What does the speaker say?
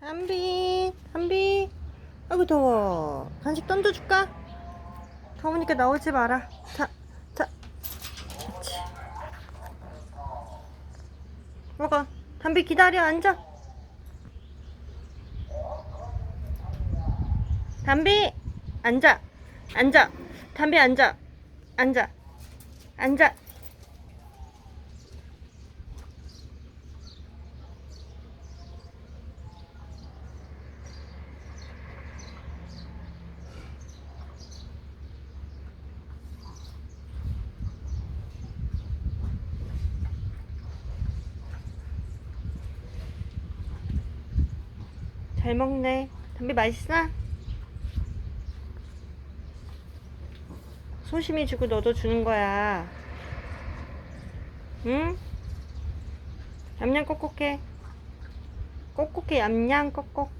담비, 담비. 아이고, 더워. 간식 던져줄까? 더우니까 나오지 마라. 자, 자. 그렇지. 먹어. 담비 기다려, 앉아. 담비, 앉아. 앉아. 담비, 앉아. 앉아. 앉아. 잘 먹네. 담비 맛있어? 소심이 주고 너도 주는 거야. 응? 얌얌 꼭꼭해. 꼭꼭해, 얌얌 꼭꼭.